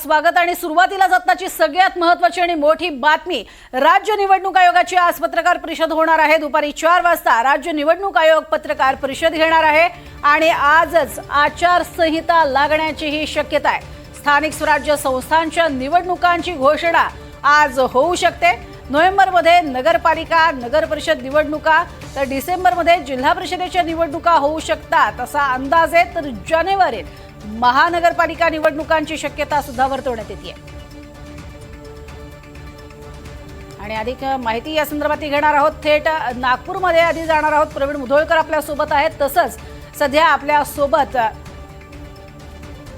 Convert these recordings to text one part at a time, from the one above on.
स्वागत आणि सुरुवातीला जत्नाची सगळ्यात महत्वाची आणि मोठी बातमी राज्य निवडणूक आयोगाची आज पत्रकार परिषद होणार आहे. दुपारी चार वाजता राज्य निवडणूक आयोग पत्रकार परिषद घेणार आहे आणि आजच आचारसंहिता लागण्याचीही शक्यता आहे. स्थानिक स्वराज्य संस्थांच्या निवडणुकांची घोषणा आज होऊ शकते. नोव्हेंबरमध्ये नगरपालिका नगर परिषद निवडणुका तर डिसेंबरमध्ये जिल्हा परिषदेच्या निवडणुका होऊ शकतात असा अंदाज आहे. तर जानेवारीत महानगरपालिका निवडणुकांची शक्यता सुद्धा वर्तवण्यात येते आणि अधिक माहिती या संदर्भात घेणार आहोत. थेट नागपूरमध्ये आधी जाणार आहोत. प्रवीण मुधोळकर आपल्यासोबत आहेत. तसंच सध्या आपल्यासोबत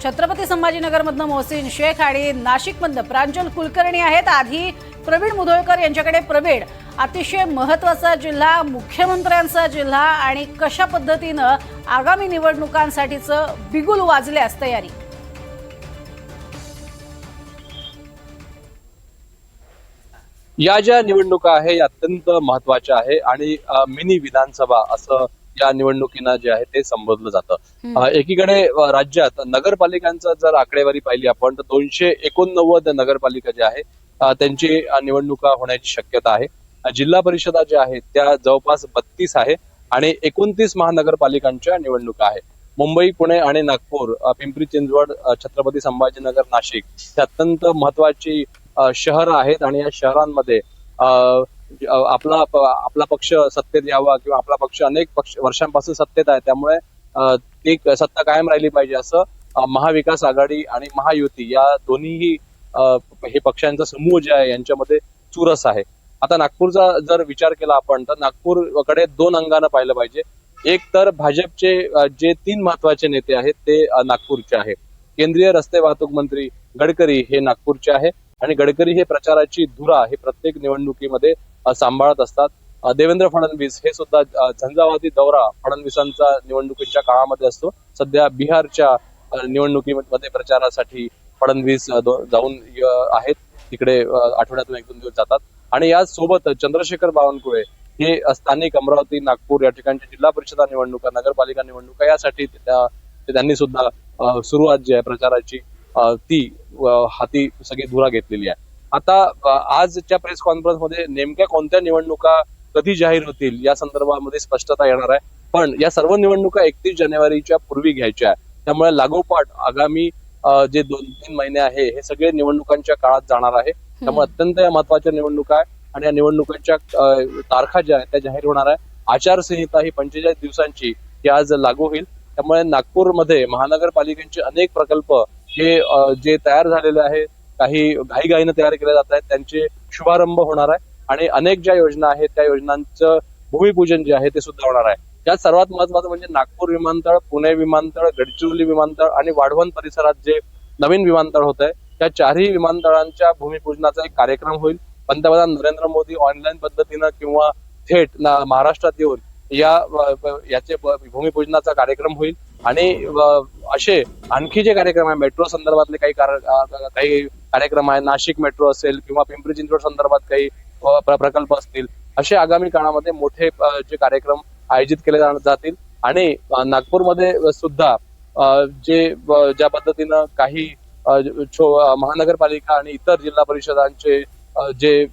छत्रपती संभाजीनगरमधनं मोहसिन शेख आणि नाशिकमधनं प्रांजल कुलकर्णी आहेत. आधी प्रवीण मुधोळकर यांच्याकडे. प्रवीण अतिशय महत्त्वाचा जिल्हा मुख्यमंत्र्यांचा जिल्हा आणि कशा पद्धतीनं आगामी निवडणुकांसाठीचं बिगुल वाजल्यास तयारी? या ज्या निवडणुका आहे या अत्यंत महत्त्वाच्या आहे आणि मिनी विधानसभा असं या निवडणुकीना जे आहे ते संबोधलं जातं. एकीकडे राज्यात नगरपालिकांचं जर आकडेवारी पाहिली आपण तर दोनशे एकोणनव्वद नगरपालिका ज्या आहे त्यांची निवडणुका होण्याची शक्यता आहे. जिल्हा परिषदा ज्या आहेत त्या जवळपास बत्तीस आहे आणि एकोणतीस महानगरपालिकांच्या निवडणुका आहेत. मुंबई पुणे आणि नागपूर पिंपरी चिंचवड छत्रपती संभाजीनगर नाशिक ही अत्यंत महत्वाची शहर शहरं आहेत आणि या शहरांमध्ये आपला आपला पक्ष सत्तेत यावा किंवा आपला पक्ष अनेक पक्ष वर्षांपासून सत्तेत आहे त्यामुळे ती सत्ता कायम राहिली पाहिजे असं महाविकास आघाडी आणि महायुती या दोन्हीही हे पक्षांचा समूह जे आहे यांच्यामध्ये चुरस आहे. आता नागपूरचा जर विचार केला आपण तर नागपूरकडे दोन अंगानं पाहिलं पाहिजे. एक तर भाजपचे जे तीन महत्त्वाचे नेते आहेत ते नागपूरचे आहे केंद्रीय रस्ते वाहतूक मंत्री गडकरी हे नागपूरचे आहे आणि गडकरी हे प्रचाराची धुरा हे प्रत्येक निवडणुकीमध्ये सांभाळत असतात. देवेंद्र फडणवीस हे सुद्धा झंझावादी दौरा फडणवीसांचा निवडणुकीच्या काळामध्ये असतो. सध्या बिहारच्या निवडणुकीमध्ये प्रचारासाठी फडणवीस जाऊन आहेत. तिकडे आठवड्यातून एक दोन दिवस जातात. आणि यासोबत चंद्रशेखर बावनकुळे हे स्थानिक अमरावती नागपूर या ठिकाणच्या जिल्हा परिषदा निवडणुका नगरपालिका निवडणुका यासाठी त्यांनी सुद्धा सुरुवात जी आहे प्रचाराची ती हाती सगळी धुरा घेतलेली आहे. आता आजच्या प्रेस कॉन्फरन्समध्ये नेमक्या कोणत्या निवडणुका कधी जाहीर होतील या संदर्भामध्ये स्पष्टता येणार आहे. पण या सर्व निवडणुका एकतीस जानेवारीच्या पूर्वी घ्यायच्या आहे त्यामुळे लागोपाठ आगामी जे दोन तीन महिने आहे हे सगळे निवडणुकांच्या काळात जाणार आहे. त्यामुळे अत्यंत या महत्त्वाच्या निवडणुका आहे आणि या निवडणुकांच्या तारखा ज्या आहेत त्या जाहीर होणार आहे. आचारसंहिता ही पंचेचाळीस दिवसांची ही आज लागू होईल. त्यामुळे नागपूरमध्ये महानगरपालिकेचे अनेक प्रकल्प हे जे तयार झालेले आहे काही घाईघाईनं तयार केले जात आहेत त्यांचे शुभारंभ होणार आहे. आणि अनेक ज्या योजना आहेत त्या योजनांचं भूमिपूजन जे आहे ते सुद्धा होणार आहे. त्यात सर्वात महत्वाचं म्हणजे नागपूर विमानतळ पुणे विमानतळ गडचिरोली विमानतळ आणि वाढवण परिसरात जे नवीन विमानतळ होत आहे त्या चारही विमानतळांच्या भूमिपूजनाचा एक कार्यक्रम होईल. पंतप्रधान नरेंद्र मोदी ऑनलाईन पद्धतीनं किंवा थेट महाराष्ट्रात येऊन या याचे भूमिपूजनाचा कार्यक्रम होईल. आणि असे आणखी जे कार्यक्रम आहे मेट्रो संदर्भातले काही काही कार्यक्रम आहे नाशिक मेट्रो असेल किंवा पिंपरी चिंचवड संदर्भात काही प्र- प्रकल्प असतील असे आगामी काळामध्ये मोठे जे कार्यक्रम आयोजित केले जातील. आणि नागपूरमध्ये सुद्धा जे ज्या पद्धतीनं काही महानगरपालिका आणि इतर जिल्हा परिषदांचे जे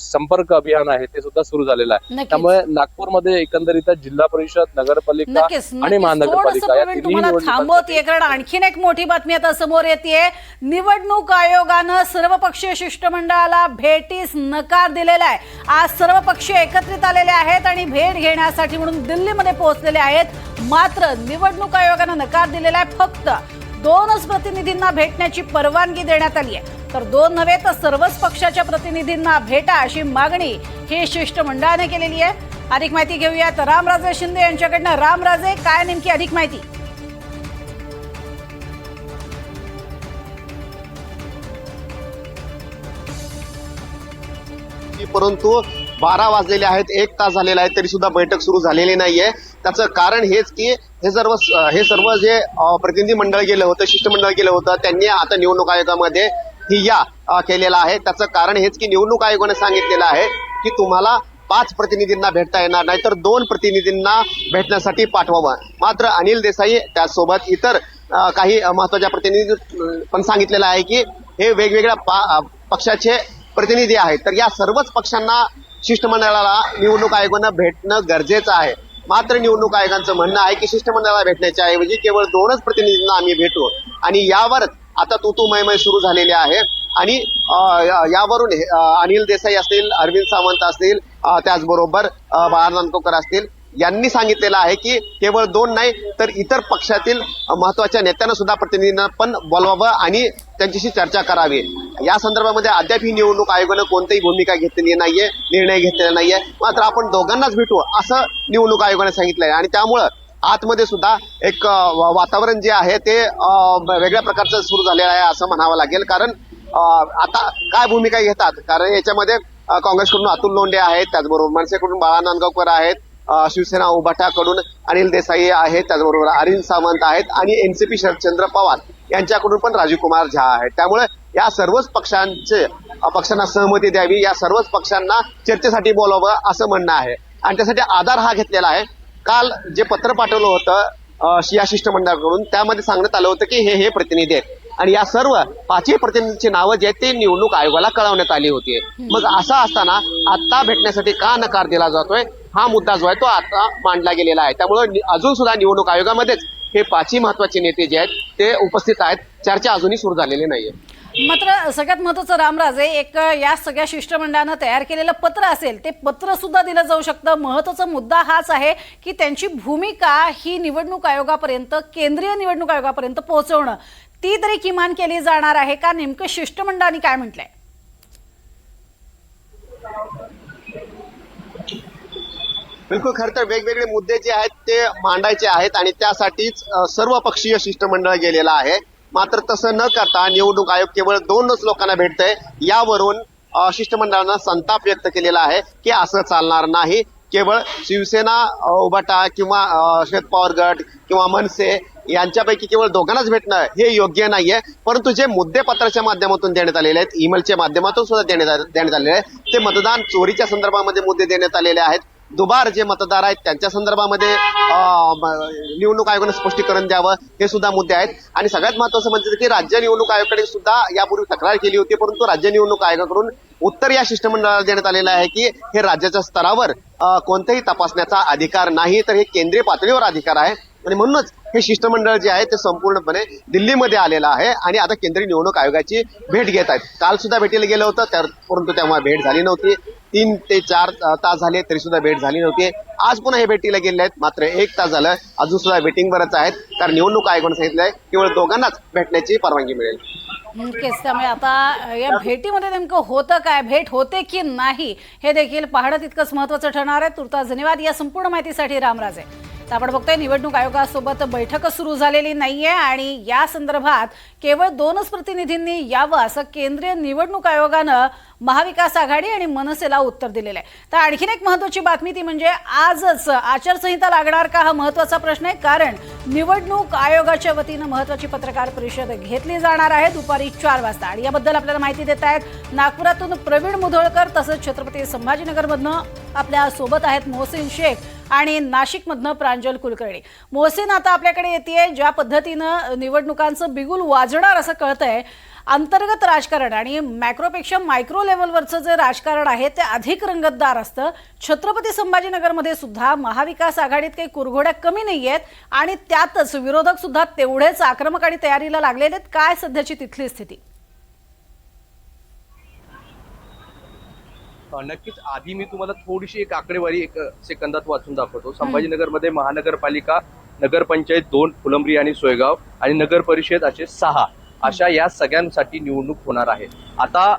संपर्क अभियान आहे ते सुद्धा सुरू झालेलं आहे. त्यामुळे नागपूरमध्ये एकंदरीत जिल्हा परिषद नगरपालिका आणि. महानगरपालिका या तिन्ही कारण आणखीन एक मोठी बातमी आता समोर येते निवडणूक आयोगानं सर्वपक्षीय शिष्टमंडळाला भेटीस नकार दिलेला आहे. आज सर्व पक्ष एकत्रित आलेले आहेत आणि भेट घेण्यासाठी म्हणून दिल्लीमध्ये पोहोचलेले आहेत. मात्र निवडणूक आयोगानं नकार दिलेला आहे फक्त. दोनच प्रतिनिधींना भेटण्याची परवानगी देण्यात आली आहे. तर दोन नव्हे तर सर्वच पक्षाच्या प्रतिनिधींना भेटा अशी मागणी ही शिष्टमंडळाने केलेली आहे. अधिक माहिती घेऊयात. रामराजे शिंदे यांच्याकडनं. रामराजे काय नेमकी अधिक माहिती? परंतु बारा वाजलेले आहेत. एक तास झालेला आहे. तरी सुद्धा बैठक सुरू झालेली नाहीये. त्याचं कारण हेच की हे सर्व हे सर्व जे प्रतिनिधी मंडळ गेलं होतं शिष्टमंडळ गेलं होतं त्यांनी आता निवडणूक आयोगामध्ये ही या केलेला आहे. त्याचं कारण हेच की निवडणूक आयोगाने सांगितलेलं आहे की तुम्हाला पाच प्रतिनिधींना भेटता येणार नाही तर दोन प्रतिनिधींना भेटण्यासाठी पाठवावं. मात्र अनिल देसाई त्यासोबत इतर काही महत्त्वाच्या प्रतिनिधी पण सांगितलेलं आहे की हे वेगवेगळ्या पा- पक्षाचे प्रतिनिधी आहेत. तर या सर्वच पक्षांना शिष्टमंडळाला निवडणूक आयोगानं भेटणं गरजेचं आहे. मात्र निवडणूक आयोगाचं म्हणणं आहे की शिष्टमंडळाला भेटण्याच्या ऐवजी केवळ दोनच प्रतिनिधींना आम्ही भेटू. आणि यावर आता तुतुमयमय सुरू झालेली आहे. आणि यावरून अनिल देसाई असतील अरविंद सावंत असतील त्याचबरोबर अ, बाळा असतील यांनी सांगितलेलं आहे की केवळ दोन नाही तर इतर पक्षातील महत्त्वाच्या नेत्यांना सुद्धा प्रतिनिधींना पण बोलवावं आणि त्यांच्याशी चर्चा करावी. या संदर्भामध्ये अद्याप ही निवडणूक आयोगानं कोणतीही भूमिका घेतलेली नाहीये निर्णय घेतलेला नाहीये. मात्र आपण दोघांनाच भेटू असं निवडणूक आयोगाने आहे आणि त्यामुळं आतमध्ये सुद्धा एक वा- वातावरण जे आहे ते वेगळ्या प्रकारचं सुरू झालेलं आहे असं म्हणावं लागेल. कारण आता काय भूमिका घेतात? कारण याच्यामध्ये काँग्रेसकडून अतुल लोंढे आहेत त्याचबरोबर मनसेकडून बाळा नांदगावकर आहेत शिवसेना उभाटाकडून अनिल देसाई आहेत त्याचबरोबर अरविंद सावंत आहेत आणि एनसीपी शरदचंद्र पवार यांच्याकडून पण राजीव कुमार झा आहेत. त्यामुळे या सर्वच पक्षांचे पक्षांना सहमती द्यावी या सर्वच पक्षांना चर्चेसाठी बोलावं असं म्हणणं आहे. आणि त्यासाठी आधार हा घेतलेला आहे. काल जे पत्र पाठवलं होतं या शिष्टमंडळाकडून त्यामध्ये सांगण्यात आलं होतं की हे हे प्रतिनिधी आहेत. आणि या सर्व पाचही प्रतिनिधींची नावं जे आहेत ते निवडणूक आयोगाला कळवण्यात आली होती. मग असं असताना आता भेटण्यासाठी का नकार दिला जातोय? हा मुद्दा जो आहे तो आता मांडला गेलेला आहे. त्यामुळे अजून सुद्धा निवडणूक आयोगामध्येच हे पाचही महत्त्वाचे नेते जे आहेत ते उपस्थित आहेत. चर्चा अजूनही सुरू झालेली नाहीये. मात्र सगळ्यात महत्वाचं रामराजे एक या सगळ्या शिष्टमंडळानं तयार केलेलं पत्र असेल ते पत्र सुद्धा दिलं जाऊ शकतं. महत्त्वाचा मुद्दा हाच आहे की त्यांची भूमिका ही निवडणूक आयोगापर्यंत केंद्रीय निवडणूक आयोगापर्यंत पोहोचवणं ती तरी किमान केली जाणार आहे का? नेमकं शिष्टमंडळाने काय म्हटलंय? बिलकुल खरं तर वेगवेगळे मुद्दे जे आहेत ते मांडायचे आहेत आणि त्यासाठीच सर्व पक्षीय शिष्टमंडळ गेलेलं आहे. मात्र तसं न करता निवडणूक आयोग केवळ दोनच लोकांना भेटतंय. यावरून शिष्टमंडळानं संताप व्यक्त केलेला आहे की असं चालणार नाही. केवळ शिवसेना उभटा उभाटा किंवा शरद पवार गट किंवा मनसे यांच्यापैकी केवळ दोघांनाच भेटणं हे योग्य नाहीये. परंतु जे मुद्दे पत्राच्या माध्यमातून देण्यात आलेले आहेत ईमेलच्या माध्यमातून सुद्धा देण्यात देण्यात आलेले आहेत. ते मतदान चोरीच्या संदर्भामध्ये मुद्दे देण्यात आलेले आहेत. दुबार जे मतदार आहेत त्यांच्या संदर्भामध्ये निवडणूक आयोगानं स्पष्टीकरण द्यावं हे सुद्धा मुद्दे आहेत. आणि सगळ्यात महत्वाचं म्हणजे की राज्य निवडणूक आयोगाकडे सुद्धा यापूर्वी तक्रार केली होती परंतु राज्य निवडणूक आयोगाकडून उत्तर या शिष्टमंडळाला देण्यात आलेलं आहे की हे राज्याच्या स्तरावर कोणत्याही तपासण्याचा अधिकार नाही तर हे केंद्रीय पातळीवर अधिकार आहे. आणि म्हणूनच हे शिष्टमंडळ जे आहे ते संपूर्णपणे दिल्लीमध्ये आलेलं आहे आणि आता केंद्रीय निवडणूक आयोगाची भेट घेत आहेत. काल सुद्धा भेटीला गेलं होतं तर परंतु तेव्हा भेट झाली नव्हती. तीन ते चार तास झाले तरी सुद्धा भेट झाली नव्हती. आज पुन्हा हे भेटीला गेले आहेत. मात्र एक तास झालं अजून सुद्धा वेटिंगवरच आहेत. कारण निवडणूक आयोगाने सांगितलंय केवळ दोघांनाच भेटण्याची परवानगी मिळेल. नक्कीच. त्यामुळे आता या भेटीमध्ये नेमकं होतं काय? भेट होते की नाही? हे देखील पाहणं तितकंच महत्वाचं ठरणार आहे. तुर्तास धन्यवाद. या संपूर्ण माहितीसाठी रामराजे. तर आपण बघतोय निवडणूक आयोगासोबत बैठक सुरू झालेली नाहीये आणि या संदर्भात केवळ दोनच प्रतिनिधींनी यावं असं केंद्रीय निवडणूक आयोगानं महाविकास आघाडी आणि मनसेला उत्तर दिलेलं आहे. तर आणखीन एक महत्वाची बातमी ती म्हणजे आजच आचारसंहिता लागणार का हा महत्त्वाचा प्रश्न आहे. कारण निवडणूक आयोगाच्या वतीनं महत्वाची पत्रकार परिषद घेतली जाणार आहे दुपारी चार वाजता. आणि याबद्दल आपल्याला माहिती देत आहेत नागपुरातून प्रवीण मुधोळकर तसंच छत्रपती संभाजीनगरमधनं आपल्यासोबत आहेत मोहसिन शेख आणि नाशिकमधनं प्रांजल कुलकर्णी. मोहसिन आता आपल्याकडे येते ज्या पद्धतीनं निवडणुकांचं बिगुल वाजणार असं कळतंय अंतर्गत राजकारण आणि मॅक्रोपेक्षा मायक्रो लेवलवरचं जे राजकारण आहे ते अधिक रंगतदार असतं. छत्रपती संभाजीनगरमध्ये सुद्धा महाविकास आघाडीत काही कुरघोड्या कमी नाही आहेत आणि त्यातच विरोधक सुद्धा तेवढेच आक्रमक आणि तयारीला लागलेले आहेत. काय सध्याची तिथली स्थिती? नक्कीच आधी मी तुम्हाला थोडीशी एक आकडेवारी एक सेकंदात वाचून दाखवतो. संभाजीनगरमध्ये महानगरपालिका नगरपंचायत दोन फुलंब्री आणि सोयगाव आणि नगर परिषद असे सहा अशा या सगळ्यांसाठी निवडणूक होणार आहे. आता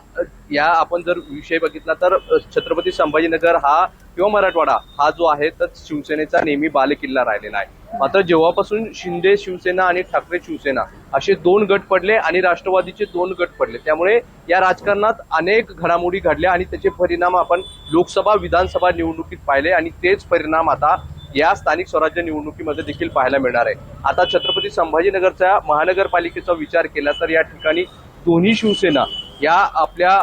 या आपण जर विषय बघितला तर छत्रपती संभाजीनगर हा किंवा मराठवाडा हा जो आहे तर शिवसेनेचा नेहमी बालेकिल्ला राहिलेला आहे. मात्र जेव्हापासून शिंदे शिवसेना आणि ठाकरे शिवसेना असे दोन गट पडले आणि राष्ट्रवादीचे दोन गट पडले त्यामुळे या राजकारणात अनेक घडामोडी घडल्या आणि त्याचे परिणाम आपण लोकसभा विधानसभा निवडणुकीत पाहिले आणि तेच परिणाम आता या स्थानिक स्वराज्य निवडणुकीमध्ये देखील पाहायला मिळणार आहे. आता छत्रपती संभाजीनगरच्या महानगरपालिकेचा विचार केला तर या ठिकाणी दोन्ही शिवसेना या आपल्या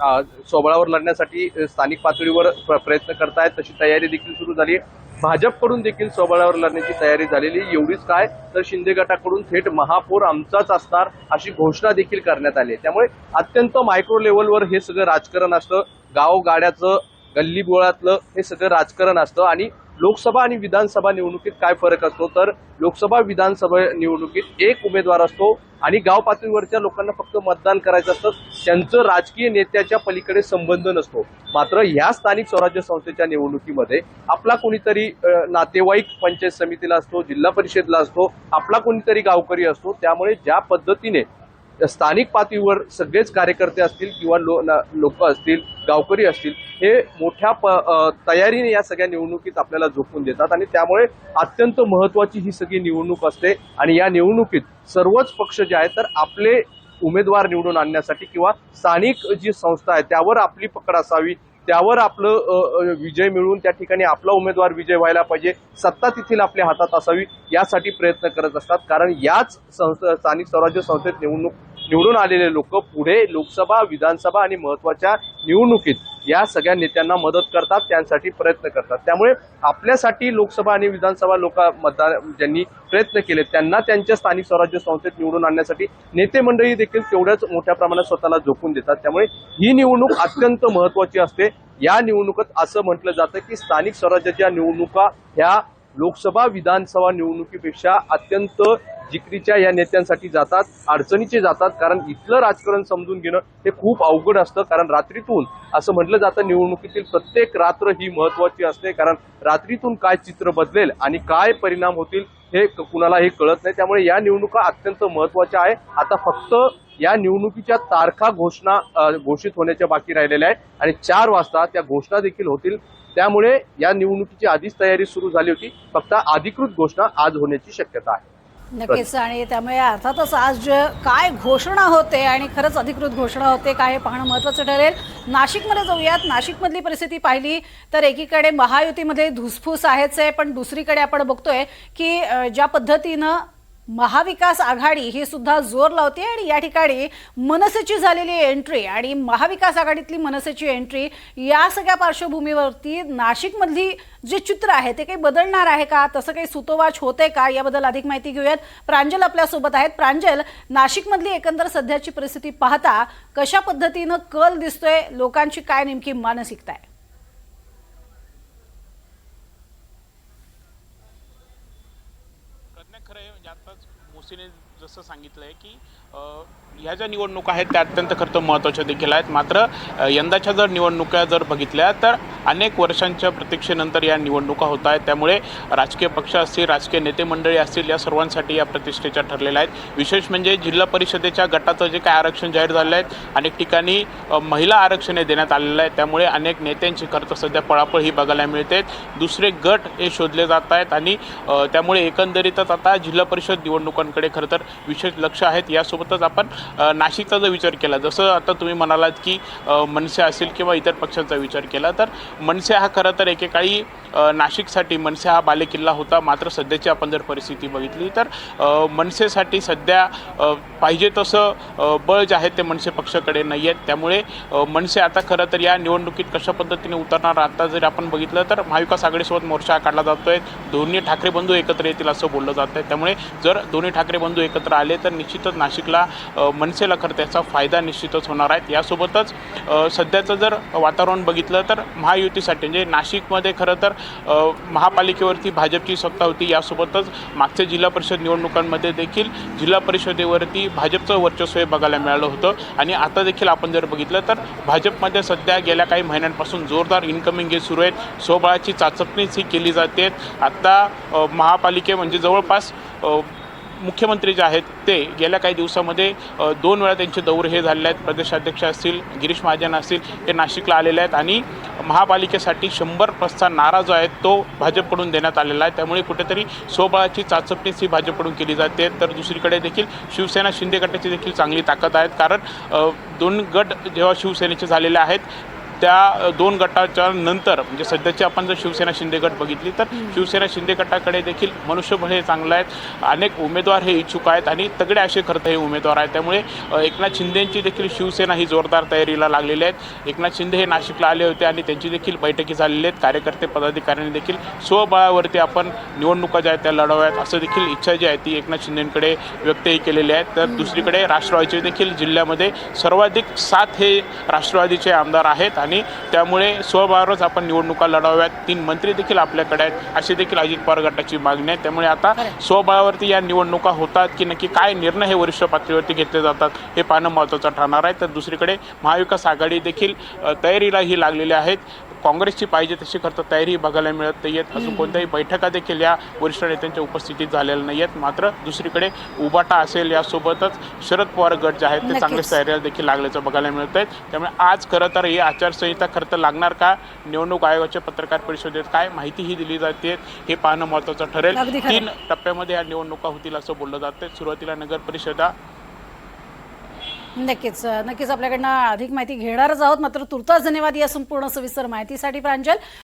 अ, सोबळावर लढण्यासाठी स्थानिक पातळीवर प्र- प्रयत्न करतायत तशी तयारी देखील सुरू झाली आहे. भाजपकडून देखील स्वबळावर लढण्याची तयारी झालेली एवढीच काय तर शिंदे गटाकडून थेट महापौर आमचाच असणार अशी घोषणा देखील करण्यात आली आहे. त्यामुळे अत्यंत मायक्रो लेवलवर हे सगळं राजकारण असतं. गाव गाड्याचं गल्ली बोळातलं हे सगळं राजकारण असतं. आणि लोकसभा आणि विधानसभा निवडणुकीत काय फरक असतो? तर लोकसभा विधानसभा निवडणुकीत एक उमेदवार असतो आणि गाव पातळीवरच्या लोकांना फक्त मतदान करायचं असतं. त्यांचं राजकीय नेत्याच्या पलीकडे संबंध नसतो. मात्र ह्या स्थानिक स्वराज्य संस्थेच्या निवडणुकीमध्ये आपला कोणीतरी नातेवाईक पंचायत समितीला असतो जिल्हा परिषदला असतो आपला कोणीतरी गावकरी असतो. त्यामुळे ज्या पद्धतीने स्थानिक पातळीवर सगळेच कार्यकर्ते असतील किंवा लो लोक असतील गावकरी असतील हे मोठ्या प- तयारीने या सगळ्या निवडणुकीत आपल्याला झोपून देतात आणि त्यामुळे अत्यंत महत्वाची ही सगळी निवडणूक असते आणि या निवडणुकीत सर्वच पक्ष जे आहेत तर आपले उमेदवार निवडून आणण्यासाठी किंवा स्थानिक जी संस्था आहे त्यावर आपली पकड असावी त्यावर आपलं विजय मिळवून त्या ठिकाणी आपला उमेदवार विजय व्हायला पाहिजे सत्ता तिथील आपल्या हातात असावी यासाठी प्रयत्न करत असतात. कारण याच संस्था स्थानिक स्वराज्य संस्थेत निवडणूक निवडून आलेले लोक पुढे लोकसभा विधानसभा आणि महत्त्वाच्या निवडणुकीत या सगळ्या नेत्यांना मदत करतात त्यांसाठी प्रयत्न करतात. त्यामुळे आपल्यासाठी लोकसभा आणि विधानसभा लोक मतदार ज्यांनी प्रयत्न केले त्यांना त्यांच्या स्थानिक स्वराज्य संस्थेत निवडून आणण्यासाठी नेते मंडळी देखील तेवढ्याच मोठ्या प्रमाणात स्वतःला झोकून देतात. त्यामुळे ही निवडणूक अत्यंत महत्वाची असते. या निवडणुकीत असं म्हटलं जातं की स्थानिक स्वराज्याच्या निवडणुका ह्या लोकसभा विधानसभा निवडणुकीपेक्षा अत्यंत जिकरीच्या या नेत्यांसाठी जातात अडचणीचे जातात कारण इथलं राजकारण समजून घेणं हे खूप अवघड असतं. कारण रात्रीतून असं म्हटलं जातं निवडणुकीतील प्रत्येक रात्र ही महत्वाची असते. कारण रात्रीतून काय चित्र बदलेल आणि काय परिणाम होतील हे कुणालाही कुणाला हे कळत नाही. त्यामुळे या निवडणुका अत्यंत महत्त्वाच्या आहे. आता फक्त या निवडणुकीच्या तारखा घोषणा घोषित होण्याच्या बाकी राहिलेल्या आहेत. आणि चार वाजता त्या घोषणा देखील होतील. त्यामुळे या निवडणुकीची आधीच तयारी सुरू झाली होती. फक्त अधिकृत घोषणा आज होण्याची शक्यता आहे. नक्कीच. आणि त्यामुळे अर्थातच आज काय घोषणा होते आणि खरंच अधिकृत घोषणा होते काय हे पाहणं महत्त्वाचं ठरेल. नाशिकमध्ये जाऊयात. नाशिकमधली परिस्थिती पाहिली तर एकीकडे महायुतीमध्ये धुसफूस आहेच आहे पण दुसरीकडे आपण बघतोय की ज्या पद्धतीनं महाविकास आघाडी ही सुद्धा जोर लावते आणि या ठिकाणी मनसेची झालेली एंट्री आणि महाविकास आघाडीतली मनसेची एंट्री या सगळ्या पार्श्वभूमीवरती नाशिकमधली जे चित्र आहे ते काही बदलणार आहे का? तसं काही सुतोवाच होते का? याबद्दल अधिक माहिती घेऊयात. प्रांजल आपल्यासोबत आहेत. प्रांजल नाशिकमधली एकंदर सध्याची परिस्थिती पाहता कशा पद्धतीनं कल दिसतोय? लोकांची काय नेमकी मानसिकता आहे प्रज्ञा खरं आहे म्हणजे आताच जसं सांगितलं आहे की ह्या ज्या निवडणुका आहेत त्या अत्यंत खरं महत्त्वाच्या देखील आहेत. मात्र यंदाच्या जर निवडणुका जर बघितल्या तर अनेक वर्षांच्या प्रतीक्षेनंतर या निवडणुका होत आहेत. त्यामुळे राजकीय पक्ष असतील राजकीय नेते मंडळी असतील या सर्वांसाठी या प्रतिष्ठेच्या ठरलेल्या आहेत. विशेष म्हणजे जिल्हा परिषदेच्या गटाचं जे काय आरक्षण जाहीर झालेलं आहे अनेक ठिकाणी महिला आरक्षण हे देण्यात आलेलं आहे त्यामुळे अनेक नेत्यांची खरं तर सध्या पळापळ ही बघायला मिळते. दुसरे गट हे शोधले जात आहेत आणि त्यामुळे एकंदरीतच आता जिल्हा परिषद निवडणुकांकडे खरं तर विशेष लक्ष आहेत यासोबत यासोबतच आपण नाशिकचा जर विचार केला जसं आता तुम्ही म्हणालात की मनसे असेल किंवा इतर पक्षांचा विचार केला तर मनसे हा खरं तर एकेकाळी नाशिकसाठी मनसे हा बालेकिल्ला होता. मात्र सध्याची आपण जर परिस्थिती बघितली तर मनसेसाठी सध्या पाहिजे तसं बळ जे आहे ते मनसे पक्षाकडे नाही आहेत. त्यामुळे मनसे आता खरं तर या निवडणुकीत कशा पद्धतीने उतरणार आता जर आपण बघितलं तर महाविकास आघाडीसोबत मोर्चा काढला जातोय. दोन्ही ठाकरे बंधू एकत्र येतील असं बोललं जात आहे त्यामुळे जर दोन्ही ठाकरे बंधू एकत्र आले तर निश्चितच नाशिक अ, मनसेला खरं त्याचा फायदा निश्चितच होणार आहे. यासोबतच सध्याचं जर वातावरण बघितलं तर महायुतीसाठी म्हणजे नाशिकमध्ये खरं तर महापालिकेवरती भाजपची सत्ता होती. यासोबतच मागच्या जिल्हा परिषद निवडणुकांमध्ये देखील जिल्हा परिषदेवरती भाजपचं वर्चस्व हे बघायला मिळालं होतं. आणि आता देखील आपण जर बघितलं तर भाजपमध्ये सध्या गेल्या काही महिन्यांपासून जोरदार इन्कमिंग हे सुरू आहेत. स्वबळाची चाचपणीच ही केली जाते. आत्ता महापालिके म्हणजे जवळपास मुख्यमंत्री जे आहेत ते गेल्या काही दिवसामध्ये दोन वेळा त्यांचे दौरे हे झालेले आहेत. प्रदेशाध्यक्ष असतील गिरीश महाजन असतील हे नाशिकला आलेले आहेत आणि महापालिकेसाठी शंभर प्रस्ता नारा जो आहे तो भाजपकडून देण्यात आलेला आहे. त्यामुळे कुठेतरी स्वबळाची चाचपणीच ही भाजपकडून केली जाते. तर दुसरीकडे देखील शिवसेना शिंदे गटाची देखील चांगली ताकद आहेत. कारण दोन गट जेव्हा शिवसेनेचे झालेले आहेत त्या दोन गटाच्या नंतर म्हणजे सध्याची आपण जर शिवसेना शिंदे गट बघितली तर शिवसेना शिंदे गटाकडे देखील मनुष्यबळ हे चांगलं आहेत. अनेक उमेदवार हे इच्छुक आहेत आणि तगडे असे खरं तर हे उमेदवार आहेत. त्यामुळे एकनाथ शिंदेची देखील शिवसेना ही जोरदार तयारीला लागलेली आहेत. एकनाथ शिंदे हे नाशिकला आले होते आणि त्यांची देखील बैठकी झालेली आहेत. कार्यकर्ते पदाधिकाऱ्यांनी देखील स्वबळावरती आपण निवडणुका ज्या आहेत त्या लढवाव्यात असं देखील इच्छा जी आहे ती एकनाथ शिंदेकडे व्यक्तही केलेली आहे. तर दुसरीकडे राष्ट्रवादीचे देखील जिल्ह्यामध्ये सर्वाधिक सात हे राष्ट्रवादीचे आमदार आहेत आणि त्यामुळे स्वबळावरच आपण निवडणुका लढवाव्यात तीन मंत्री देखील आपल्याकडे आहेत अशी देखील अजित पवार गटाची मागणी आहे. त्यामुळे आता स्वबळावरती या निवडणुका होतात की नक्की काय निर्णय हे वरिष्ठ पातळीवरती घेतले जातात हे पाहणं महत्त्वाचं ठरणार आहे. तर दुसरीकडे महाविकास आघाडी देखील तयारीला ही लागलेली आहेत. काँग्रेसची पाहिजे तशी खरं तयारी बघायला मिळत नाही आहेत अजून कोणत्याही बैठका देखील या वरिष्ठ नेत्यांच्या उपस्थितीत झालेल्या नाही आहेत मात्र दुसरीकडे उबाटा असेल यासोबतच शरद पवार गट जे आहेत ते. चांगल्याच तयारीला देखील लागल्याचं बघायला मिळत आहेत त्यामुळे आज खरं तर ही आचारसंहिता खरं तर लागणार का? निवडणूक आयोगाच्या पत्रकार परिषदेत काय माहिती ही दिली जाते हे पाहणं महत्त्वाचं ठरेल. तीन टप्प्यामध्ये या निवडणुका होतील असं बोललं जातं सुरुवातीला नगर परिषदा. नक्कीच. नक्कीच आपल्याकडनं अधिक माहिती घेणारच आहोत. मात्र तुर्तास धन्यवाद या संपूर्ण सविस्तर माहितीसाठी प्रांजल.